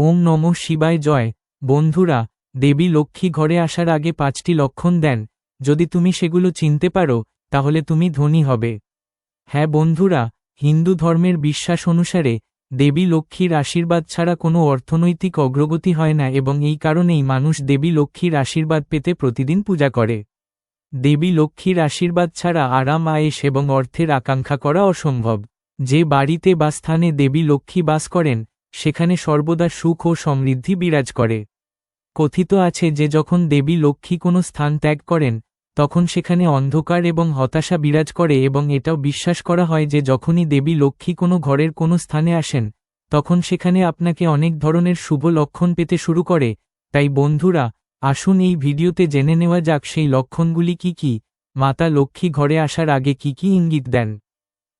ওম নম শিবায় জয়। বন্ধুরা, দেবী লক্ষ্মী ঘরে আসার আগে পাঁচটি লক্ষণ দেন। যদি তুমি সেগুলো চিনতে পারো, তাহলে তুমি ধনী হবে। হ্যাঁ বন্ধুরা, হিন্দু ধর্মের বিশ্বাস অনুসারে দেবী লক্ষ্মীর আশীর্বাদ ছাড়া কোনো অর্থনৈতিক অগ্রগতি হয় না এবং এই কারণেই মানুষ দেবী লক্ষ্মীর আশীর্বাদ পেতে প্রতিদিন পূজা করে। দেবী লক্ষ্মীর আশীর্বাদ ছাড়া আরাম আয়েস এবং অর্থের আকাঙ্ক্ষা করা অসম্ভব। যে বাড়িতে বা স্থানে দেবী লক্ষ্মী বাস করেন সেখানে সর্বদা সুখ ও সমৃদ্ধি বিরাজ করে। কথিত আছে যে যখন দেবী লক্ষ্মী কোনো স্থান ত্যাগ করেন, তখন সেখানে অন্ধকার এবং হতাশা বিরাজ করে এবং এটাও বিশ্বাস করা হয় যে যখনই দেবী লক্ষ্মী কোনো ঘরের কোনো স্থানে আসেন, তখন সেখানে আপনাকে অনেক ধরনের শুভ লক্ষণ পেতে শুরু করে। তাই বন্ধুরা, আসুন এই ভিডিওতে জেনে নেওয়া যাক সেই লক্ষণগুলি কি কি। মাতা লক্ষ্মী ঘরে আসার আগে কি কি ইঙ্গিত দেন?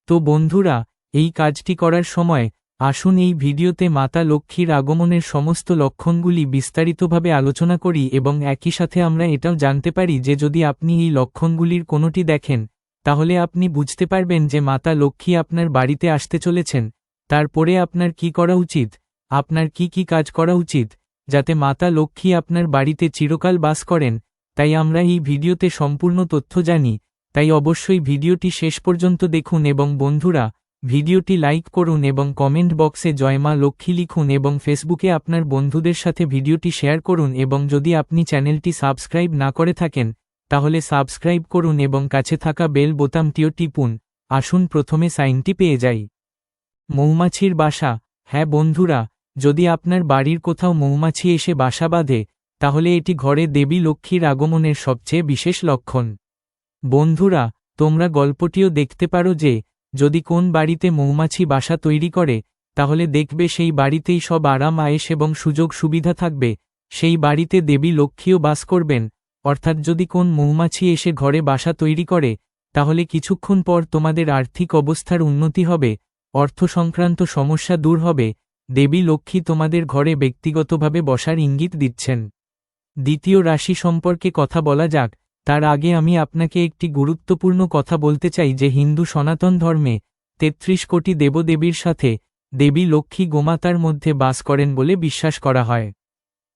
তো বন্ধুরা, এই কাজটি করার সময় আসুন এই ভিডিওতে মাতা লক্ষ্মীর আগমনের সমস্ত লক্ষণগুলি বিস্তারিতভাবে আলোচনা করি এবং একই সাথে আমরা এটাও জানতে পারি যে যদি আপনি এই লক্ষণগুলির কোনোটি দেখেন, তাহলে আপনি বুঝতে পারবেন যে মাতা লক্ষ্মী আপনার বাড়িতে আসতে চলেছেন। তারপরে আপনার কি করা উচিত? আপনার কি কি কাজ করা উচিত? যাতে মাতা লক্ষ্মী আপনার বাড়িতে চিরকাল বাস করেন। তাই আমরা এই ভিডিওতে সম্পূর্ণ তথ্য জানি। তাই অবশ্যই ভিডিওটি শেষ পর্যন্ত দেখুন এবং বন্ধুরা ভিডিওটি লাইক করুন এবং কমেন্ট বক্সে জয়মা লক্ষ্মী লিখুন এবং ফেসবুকে আপনার বন্ধুদের সাথে ভিডিওটি শেয়ার করুন এবং যদি আপনি চ্যানেলটি সাবস্ক্রাইব না করে থাকেন, তাহলে সাবস্ক্রাইব করুন এবং কাছে থাকা বেল বোতামটিও টিপুন। আসুন প্রথমে সাইনটি পেয়ে যাই। মৌমাছির বাসা। হ্যাঁ বন্ধুরা, যদি আপনার বাড়ির কোথাও মৌমাছি এসে বাসা বাঁধে, তাহলে এটি ঘরে দেবী লক্ষ্মীর আগমনের সবচেয়ে বিশেষ লক্ষণ। বন্ধুরা, তোমরা গল্পটিও দেখতে পারো যে যদি কোন বাড়িতে মৌমাছি বাসা তৈরি করে, তাহলে দেখবে সেই বাড়িতেই সব আরাম, আয়েস এবং সুযোগ সুবিধা থাকবে। সেই বাড়িতে দেবী লক্ষ্মীও বাস করবেন। অর্থাৎ যদি কোন মৌমাছি এসে ঘরে বাসা তৈরি করে, তাহলে কিছুক্ষণ পর তোমাদের আর্থিক অবস্থার উন্নতি হবে, অর্থ সংক্রান্ত সমস্যা দূর হবে। দেবী লক্ষ্মী তোমাদের ঘরে ব্যক্তিগতভাবে বসার ইঙ্গিত দিচ্ছেন। দ্বিতীয় রাশি সম্পর্কে কথা বলা যাক। তার আগে আমি আপনাকে একটি গুরুত্বপূর্ণ কথা বলতে চাই যে হিন্দু সনাতন ধর্মে তেত্রিশ কোটি দেবদেবীর সাথে দেবী লক্ষ্মী গোমাতার মধ্যে বাস করেন বলে বিশ্বাস করা হয়।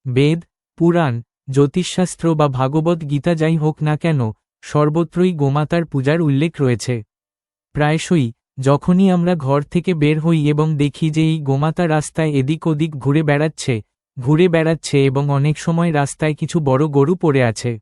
বেদ, পুরাণ, জ্যোতিষশাস্ত্র বা ভাগবত গীতা যাই হোক না কেন, সর্বত্রই গোমাতার পূজার উল্লেখ রয়েছে। প্রায়শই, যখনই আমরা ঘর থেকে বের হই এবং দেখি যে এই গোমাতা রাস্তায় এদিক ওদিক ঘুরে বেড়াচ্ছে ঘুরে বেড়াচ্ছে এবং অনেক সময় রাস্তায় কিছু বড় গরু পড়ে আছে।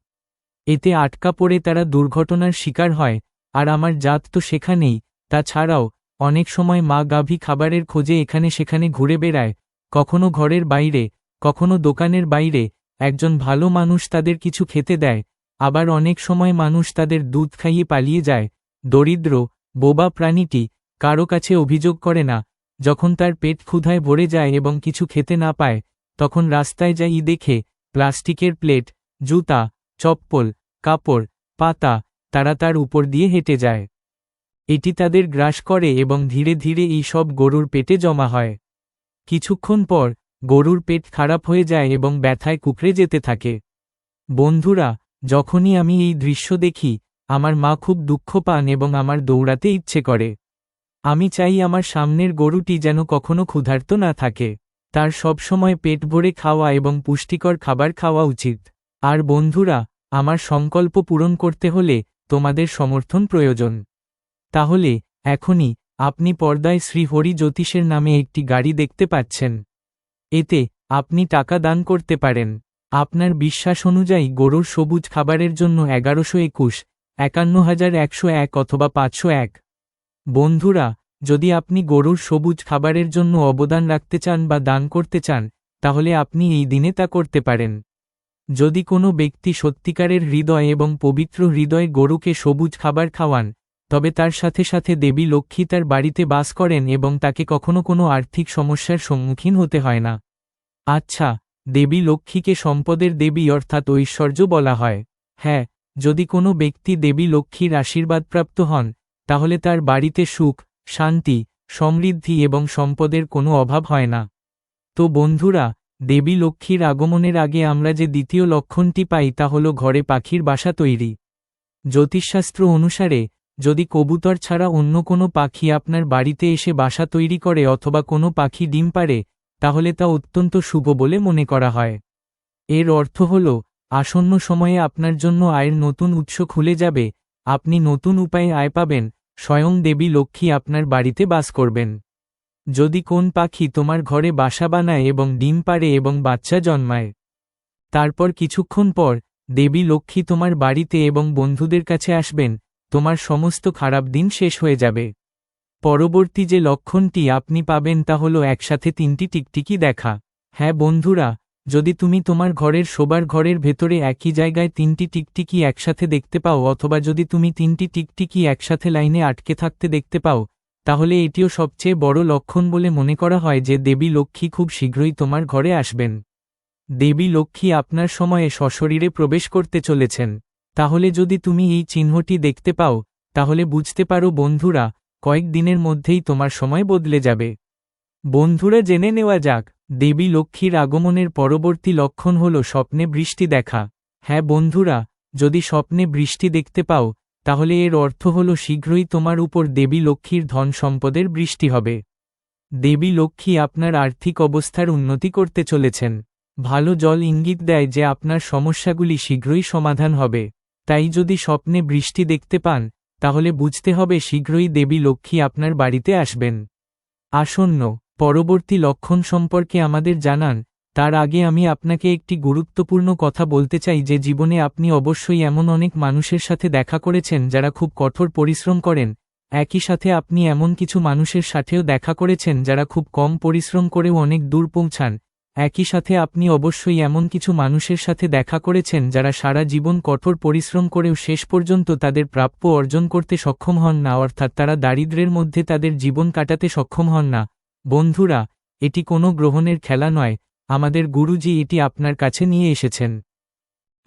এতে আটকা পড়ে তারা দুর্ঘটনার শিকার হয়, আর আমার জাত তো সেখানেই, তাছাড়াও, অনেক সময় মা গাভী খাবারের খোঁজে এখানে সেখানে ঘুরে বেড়ায়, কখনো ঘরের বাইরে, কখনো দোকানের বাইরে, একজন ভালো মানুষ তাদের কিছু খেতে দেয়, আবার অনেক সময় মানুষ তাদের দুধ খাইয়ে পালিয়ে যায়, দরিদ্র, বোবা প্রাণীটি কারও কাছে অভিযোগ করে না, যখন তার পেট ক্ষুধায় ভরে যায় এবং কিছু খেতে না পায়, তখন রাস্তায় যাই দেখে, প্লাস্টিকের প্লেট, জুতা চপ্পল, কাপড়, পাতা তারা তার উপর দিয়ে হেঁটে যায়। এটি তাদের গ্রাস করে এবং ধীরে ধীরে এই সব গরুর পেটে জমা হয়। কিছুক্ষণ পর গরুর পেট খারাপ হয়ে যায় এবং ব্যথায় কুকড়ে যেতে থাকে। বন্ধুরা, যখনই আমি এই দৃশ্য দেখি, আমার মা খুব দুঃখ পান এবং আমার দৌড়াতে ইচ্ছে করে। আমি চাই আমার সামনের গরুটি যেন কখনো ক্ষুধার্ত না থাকে। তার সবসময় পেট ভরে খাওয়া এবং পুষ্টিকর খাবার খাওয়া উচিত। আর বন্ধুরা, আমার সংকল্প পূরণ করতে হলে তোমাদের সমর্থন প্রয়োজন। তাহলে, এখনই আপনি পর্দায় শ্রী হরি জ্যোতিষের নামে একটি গাড়ি দেখতে পাচ্ছেন। এতে আপনি টাকা দান করতে পারেন। আপনার বিশ্বাস অনুযায়ী গরুর সবুজ খাবারের জন্য এগারোশো একুশ, একান্ন হাজার একশো এক অথবা পাঁচশো এক। বন্ধুরা, যদি আপনি গরুর সবুজ খাবারের জন্য অবদান রাখতে চান বা দান করতে চান, তাহলে আপনি এই দিনে তা করতে পারেন। যদি কোনো ব্যক্তি সত্যিকারের হৃদয় এবং পবিত্র হৃদয়ে গরুকে সবুজ খাবার খাওয়ান, তবে তার সাথে সাথে দেবী লক্ষ্মী তার বাড়িতে বাস করেন এবং তাকে কখনো কোনো আর্থিক সমস্যার সম্মুখীন হতে হয় না। আচ্ছা দেবী লক্ষ্মীকে সম্পদের দেবী অর্থাৎ ঐশ্বর্য বলা হয়। হ্যাঁ যদি কোনো ব্যক্তি দেবী লক্ষ্মীর আশীর্বাদপ্রাপ্ত হন, তাহলে তার বাড়িতে সুখ, শান্তি, সমৃদ্ধি এবং সম্পদের কোনো অভাব হয় না। তো বন্ধুরা দেবী লক্ষ্মীর আগমনের আগে আমরা যে দ্বিতীয় লক্ষণটি পাই তা হল ঘরে পাখির বাসা তৈরি। জ্যোতিষশাস্ত্র অনুসারে, যদি কবুতর ছাড়া অন্য কোনো পাখি আপনার বাড়িতে এসে বাসা তৈরি করে অথবা কোনো পাখি ডিম পারে তাহলে তা অত্যন্ত শুভ বলে মনে করা হয়। এর অর্থ হল, আসন্ন সময়ে আপনার জন্য আয়ের নতুন উৎস খুলে যাবে, আপনি নতুন উপায়ে আয় পাবেন, স্বয়ং দেবী লক্ষ্মী আপনার বাড়িতে বাস করবেন। যদি কোন পাখি তোমার ঘরে বাসা বানায় এবং ডিম পাড়ে এবং বাচ্চা জন্মায়। তারপর কিছুক্ষণ পর, দেবী লক্ষ্মী তোমার বাড়িতে এবং বন্ধুদের কাছে আসবেন, তোমার সমস্ত খারাপ দিন শেষ হয়ে যাবে। পরবর্তী যে লক্ষণটি আপনি পাবেন তা হল একসাথে তিনটি টিকটিকি দেখা। হ্যাঁ বন্ধুরা, যদি তুমি তোমার ঘরের শোবার ঘরের ভেতরে একই জায়গায় তিনটি টিকটিকি একসাথে দেখতে পাও অথবা যদি তুমি তিনটি টিকটিকি একসাথে লাইনে আটকে থাকতে দেখতে পাও তাহলে এটিও সবচেয়ে বড় লক্ষণ বলে মনে করা হয় যে দেবী লক্ষ্মী খুব শীঘ্রই তোমার ঘরে আসবেন। দেবী লক্ষ্মী আপনার সময়ে সশরীরে প্রবেশ করতে চলেছেন। তাহলে যদি তুমি এই চিহ্নটি দেখতে পাও, তাহলে বুঝতে পারো বন্ধুরা, কয়েক দিনের মধ্যেই তোমার সময় বদলে যাবে। বন্ধুরা জেনে নেওয়া যাক, দেবী লক্ষ্মীর আগমনের পরবর্তী লক্ষণ হল স্বপ্নে বৃষ্টি দেখা। হ্যাঁ বন্ধুরা, যদি স্বপ্নে বৃষ্টি দেখতে পাও তাহলে এর অর্থ হল শীঘ্রই তোমার উপর দেবী লক্ষ্মীর ধন সম্পদের বৃষ্টি হবে। দেবী লক্ষ্মী আপনার আর্থিক অবস্থার উন্নতি করতে চলেছেন। ভালো জল ইঙ্গিত দেয় যে আপনার সমস্যাগুলি শীঘ্রই সমাধান হবে। তাই যদি স্বপ্নে বৃষ্টি দেখতে পান, তাহলে বুঝতে হবে শীঘ্রই দেবী লক্ষ্মী আপনার বাড়িতে আসবেন। আসন্ন, পরবর্তী লক্ষণ সম্পর্কে আমাদের জানান তার আগে আমি আপনাকে একটি গুরুত্বপূর্ণ কথা বলতে চাই যে জীবনে আপনি অবশ্যই এমন অনেক মানুষের সাথে দেখা করেছেন যারা খুব কঠোর পরিশ্রম করেন। একই সাথে আপনি এমন কিছু মানুষের সাথেও দেখা করেছেন যারা খুব কম পরিশ্রম করেও অনেক দূর পৌঁছান। একই সাথে আপনি অবশ্যই এমন কিছু মানুষের সাথে দেখা করেছেন যারা সারা জীবন কঠোর পরিশ্রম করেও শেষ পর্যন্ত তাদের প্রাপ্য অর্জন করতে সক্ষম হন না, অর্থাৎ তারা দারিদ্রের মধ্যে তাদের জীবন কাটাতে সক্ষম হন না। বন্ধুরা, এটি কোনো গ্রহণের খেলা নয়। আমাদের গুরুজি এটি আপনার কাছে নিয়ে এসেছেন।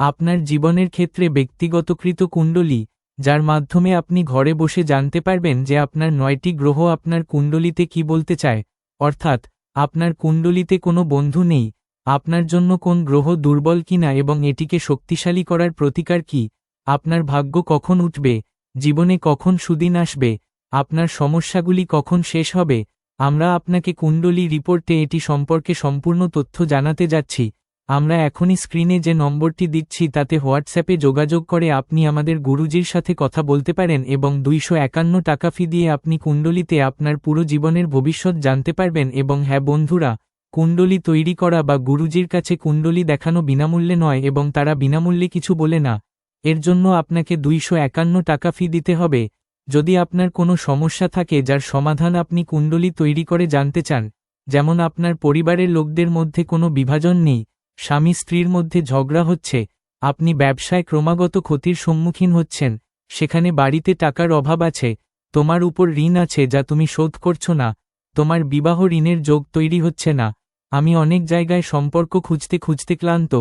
আপনার জীবনের ক্ষেত্রে ব্যক্তিগতকৃত কুণ্ডলী যার মাধ্যমে আপনি ঘরে বসে জানতে পারবেন যে আপনার নয়টি গ্রহ আপনার কুণ্ডলিতে কি বলতে চায়, অর্থাৎ, আপনার কুণ্ডলিতে কোনো বন্ধু নেই, আপনার জন্য কোন গ্রহ দুর্বল কিনা এবং এটিকে শক্তিশালী করার প্রতিকার কি, আপনার ভাগ্য কখন উঠবে, জীবনে কখন সুদিন আসবে, আপনার সমস্যাগুলি কখন শেষ হবে আমরা আপনাকে কুণ্ডলী রিপোর্টে এটি সম্পর্কে সম্পূর্ণ তথ্য জানাতে যাচ্ছি। আমরা এখনই স্ক্রিনে যে নম্বরটি দিচ্ছি তাতে হোয়াটসঅ্যাপে যোগাযোগ করে আপনি আমাদের গুরুজির সাথে কথা বলতে পারেন এবং দুইশো একান্ন টাকা ফি দিয়ে আপনি কুণ্ডলিতে আপনার পুরো জীবনের ভবিষ্যৎ জানতে পারবেন এবং হ্যাঁ বন্ধুরা, কুণ্ডলী তৈরি করা বা গুরুজির কাছে কুণ্ডলী দেখানো বিনামূল্যে নয় এবং তারা বিনামূল্যে কিছু বলে না। এর জন্য আপনাকে দুইশো একান্ন টাকা ফি দিতে হবে। যদি আপনার কোনো সমস্যা থাকে যার সমাধান আপনি কুণ্ডলী তৈরি করে জানতে চান, যেমন আপনার পরিবারের লোকদের মধ্যে কোনো বিভাজন নেই, স্বামী স্ত্রীর মধ্যে ঝগড়া হচ্ছে, আপনি ব্যবসায় ক্রমাগত ক্ষতির সম্মুখীন হচ্ছেন, সেখানে বাড়িতে টাকার অভাব আছে, তোমার উপর ঋণ আছে যা তুমি শোধ করছ না, তোমার বিবাহ ঋণের যোগ তৈরি হচ্ছে না, আমি অনেক জায়গায় সম্পর্ক খুঁজতে খুঁজতে ক্লান্ত,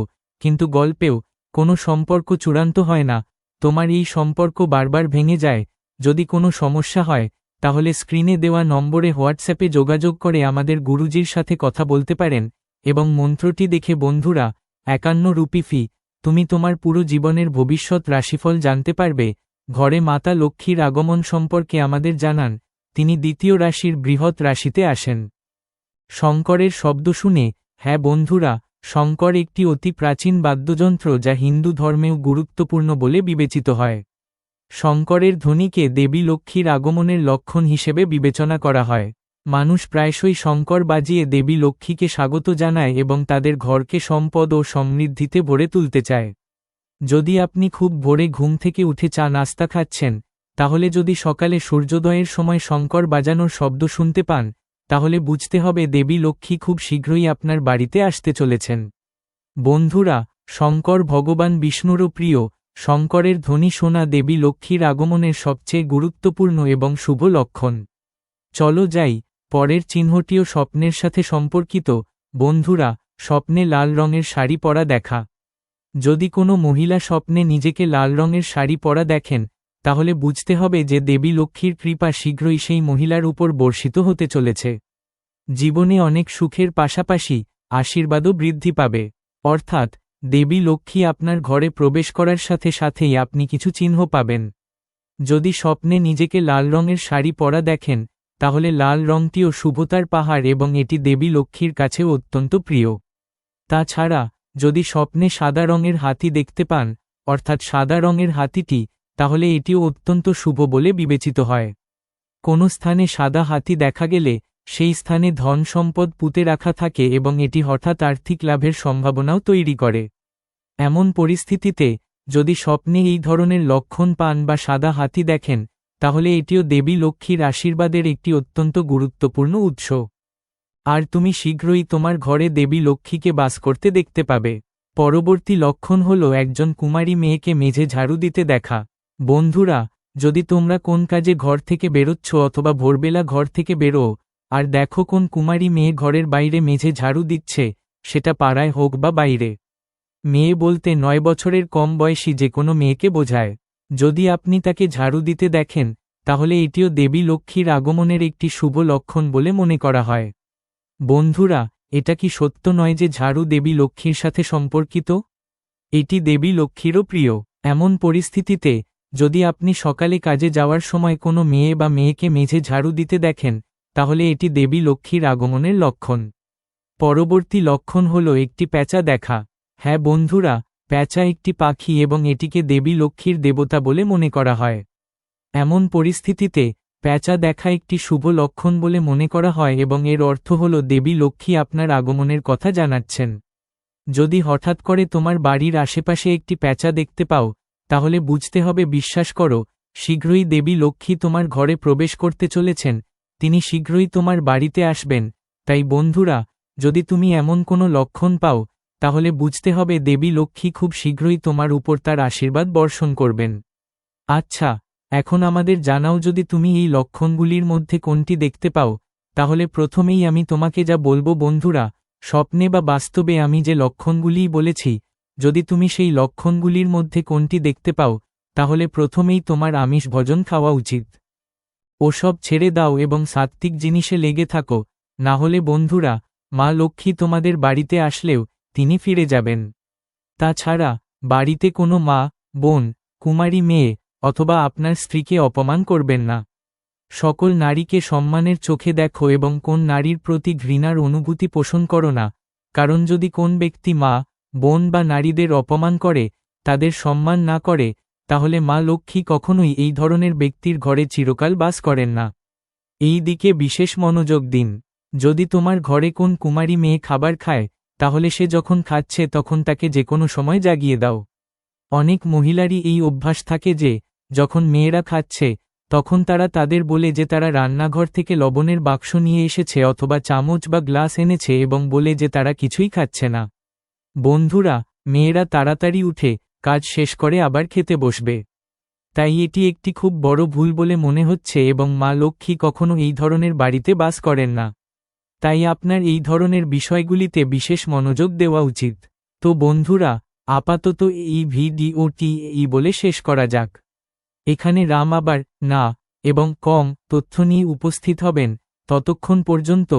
কিন্তু গল্পেও কোনো সম্পর্ক চূড়ান্ত হয় না, তোমার এই সম্পর্ক বারবার ভেঙে যায় যদি কোনো সমস্যা হয়, তাহলে স্ক্রিনে দেওয়া নম্বরে হোয়াটসঅ্যাপে যোগাযোগ করে আমাদের গুরুজির সাথে কথা বলতে পারেন এবং মন্ত্রটি দেখে, বন্ধুরা, একান্ন রুপি ফি। তুমি তোমার পুরো জীবনের ভবিষ্যৎ রাশিফল জানতে পারবে। ঘরে মাতা লক্ষ্মীর আগমন সম্পর্কে আমাদের জানান। তিনি দ্বিতীয় রাশির বৃহৎ রাশিতে আসেন। শঙ্করের শব্দ শুনে হ্যাঁ বন্ধুরা, শঙ্কর একটি অতি প্রাচীন বাদ্যযন্ত্র যা হিন্দু ধর্মেও গুরুত্বপূর্ণ বলে বিবেচিত হয়। শঙ্করের ধ্বনিকে দেবী লক্ষ্মীর আগমনের লক্ষণ হিসেবে বিবেচনা করা হয়। মানুষ প্রায়শই শঙ্কর বাজিয়ে দেবী লক্ষ্মীকে স্বাগত জানায় এবং তাদের ঘরকে সম্পদ ও সমৃদ্ধিতে ভরে তুলতে চায়। যদি আপনি খুব ভোরে ঘুম থেকে উঠে চা নাস্তা খাচ্ছেন, তাহলে যদি সকালে সূর্যোদয়ের সময় শঙ্কর বাজানোর শব্দ শুনতে পান, তাহলে বুঝতে হবে দেবী লক্ষ্মী খুব শীঘ্রই আপনার বাড়িতে আসতে চলেছেন। বন্ধুরা, শঙ্কর ভগবান বিষ্ণুরও প্রিয় শঙ্করের ধ্বনি শোনা দেবী লক্ষ্মীর আগমনের সবচেয়ে গুরুত্বপূর্ণ এবং শুভ লক্ষণ। চলো যাই, পরের চিহ্নটিও স্বপ্নের সাথে সম্পর্কিত। বন্ধুরা, স্বপ্নে লাল রঙের শাড়ি পরা দেখা। যদি কোনো মহিলা স্বপ্নে নিজেকে লাল রঙের শাড়ি পরা দেখেন, তাহলে বুঝতে হবে যে দেবী লক্ষ্মীর কৃপা শীঘ্রই সেই মহিলার উপর বর্ষিত হতে চলেছে। জীবনে অনেক সুখের পাশাপাশি আশীর্বাদও বৃদ্ধি পাবে। অর্থাৎ দেবী লক্ষ্মী আপনার ঘরে প্রবেশ করার সাথে সাথেই আপনি কিছু চিহ্ন পাবেন। যদি স্বপ্নে নিজেকে লাল রঙের শাড়ি পরা দেখেন, তাহলে লাল রংটিও শুভতার পাহাড় এবং এটি দেবী লক্ষ্মীর কাছেও অত্যন্ত প্রিয়। তাছাড়া, যদি স্বপ্নে সাদা রঙের হাতি দেখতে পান, অর্থাৎ সাদা রঙের হাতিটি, তাহলে এটিও অত্যন্ত শুভ বলে বিবেচিত হয়। কোনো স্থানে সাদা হাতি দেখা গেলে সেই স্থানে ধন সম্পদ পুঁতে রাখা থাকে এবং এটি হঠাৎ আর্থিক লাভের সম্ভাবনাও তৈরি করে। এমন পরিস্থিতিতে, যদি স্বপ্নে এই ধরনের লক্ষণ পান বা সাদা হাতি দেখেন, তাহলে এটিও দেবী লক্ষ্মীর আশীর্বাদের একটি অত্যন্ত গুরুত্বপূর্ণ উৎস। আর তুমি শীঘ্রই তোমার ঘরে দেবী লক্ষ্মীকে বাস করতে দেখতে পাবে। পরবর্তী লক্ষণ হল একজন কুমারী মেয়েকে মেঝে ঝাড়ু দিতে দেখা। বন্ধুরা, যদি তোমরা কোন কাজে ঘর থেকে বেরোচ্ছ অথবা ভোরবেলা ঘর থেকে বেরো আর দেখো কোন কুমারী মেয়ে ঘরের বাইরে মেঝে ঝাড়ু দিচ্ছে, সেটা পাড়ায় হোক বা বাইরে। মেয়ে বলতে নয় বছরের কম বয়সী যে কোনো মেয়েকে বোঝায়। যদি আপনি তাকে ঝাড়ু দিতে দেখেন, তাহলে এটিও দেবী লক্ষ্মীর আগমনের একটি শুভ লক্ষণ বলে মনে করা হয়। বন্ধুরা, এটা কি সত্য নয় যে ঝাড়ু দেবী লক্ষ্মীর সাথে সম্পর্কিত? এটি দেবী লক্ষ্মীরও প্রিয়। এমন পরিস্থিতিতে, যদি আপনি সকালে কাজে যাওয়ার সময় কোনো মেয়ে বা মেয়েকে মেঝে ঝাড়ু দিতে দেখেন তাহলে এটি দেবী লক্ষ্মীর আগমনের লক্ষণ। পরবর্তী লক্ষণ হল একটি প্যাঁচা দেখা। হ্যাঁ বন্ধুরা, প্যাঁচা একটি পাখি এবং এটিকে দেবী লক্ষ্মীর দেবতা বলে মনে করা হয়। এমন পরিস্থিতিতে, প্যাঁচা দেখা একটি শুভ লক্ষণ বলে মনে করা হয় এবং এর অর্থ হল দেবী লক্ষ্মী আপনার আগমনের কথা জানাচ্ছেন। যদি হঠাৎ করে তোমার বাড়ির আশেপাশে একটি প্যাঁচা দেখতে পাও, তাহলে বুঝতে হবে বিশ্বাস করো, শীঘ্রই দেবী লক্ষ্মী তোমার ঘরে প্রবেশ করতে চলেছেন তিনি শীঘ্রই তোমার বাড়িতে আসবেন, তাই বন্ধুরা, যদি তুমি এমন কোনো লক্ষণ পাও, তাহলে বুঝতে হবে দেবী লক্ষ্মী খুব শীঘ্রই তোমার উপর তার আশীর্বাদ বর্ষণ করবেন। আচ্ছা এখন আমাদের জানাও যদি তুমি এই লক্ষণগুলির মধ্যে কোনটি দেখতে পাও, তাহলে প্রথমেই আমি তোমাকে যা বলব বন্ধুরা, স্বপ্নে বা বাস্তবে আমি যে লক্ষণগুলিই বলেছি, যদি তুমি সেই লক্ষণগুলির মধ্যে কোনটি দেখতে পাও, তাহলে প্রথমেই তোমার আমিষ ভোজন খাওয়া উচিত। ওসব ছেড়ে দাও এবং সাত্ত্বিক জিনিসে লেগে থাকো, না হলে বন্ধুরা, মা লক্ষ্মী তোমাদের বাড়িতে আসলেও তিনি ফিরে যাবেন। তাছাড়া, বাড়িতে কোনো মা, বোন, কুমারী মেয়ে অথবা আপনার স্ত্রীকে অপমান করবেন না। সকল নারীকে সম্মানের চোখে দেখো এবং কোন নারীর প্রতি ঘৃণার অনুভূতি পোষণ করো না, কারণ যদি কোন ব্যক্তি মা, বোন বা নারীদের অপমান করে, তাদের সম্মান না করে তাহলে মা লক্ষ্মী কখনোই এই ধরনের ব্যক্তির ঘরে চিরকাল বাস করেন না। এই দিকে বিশেষ মনোযোগ দিন। যদি তোমার ঘরে কোন কুমারী মেয়ে খাবার খায়, তাহলে সে যখন খাচ্ছে তখন তাকে যে কোনো সময় জাগিয়ে দাও। অনেক মহিলারই এই অভ্যাস থাকে যে, যখন মেয়েরা খাচ্ছে, তখন তারা তাদের বলে যে তারা রান্নাঘর থেকে লবণের বাক্স নিয়ে এসেছে অথবা চামচ বা গ্লাস এনেছে এবং বলে যে তারা কিছুই খাচ্ছে না। বন্ধুরা, মেয়েরা তাড়াতাড়ি উঠে কাজ শেষ করে আবার খেতে বসবে। তাই এটি একটি খুব বড় ভুল বলে মনে হচ্ছে এবং মা লক্ষ্মী কখনো এই ধরনের বাড়িতে বাস করেন না। তাই আপনার এই ধরনের বিষয়গুলিতে বিশেষ মনোযোগ দেওয়া উচিত। তো বন্ধুরা, আপাতত এই ভিডিওটি এই বলে শেষ করা যাক। এখানে রাম আবার না এবং কম তথ্য নিয়ে উপস্থিত হবেন। ততক্ষণ পর্যন্ত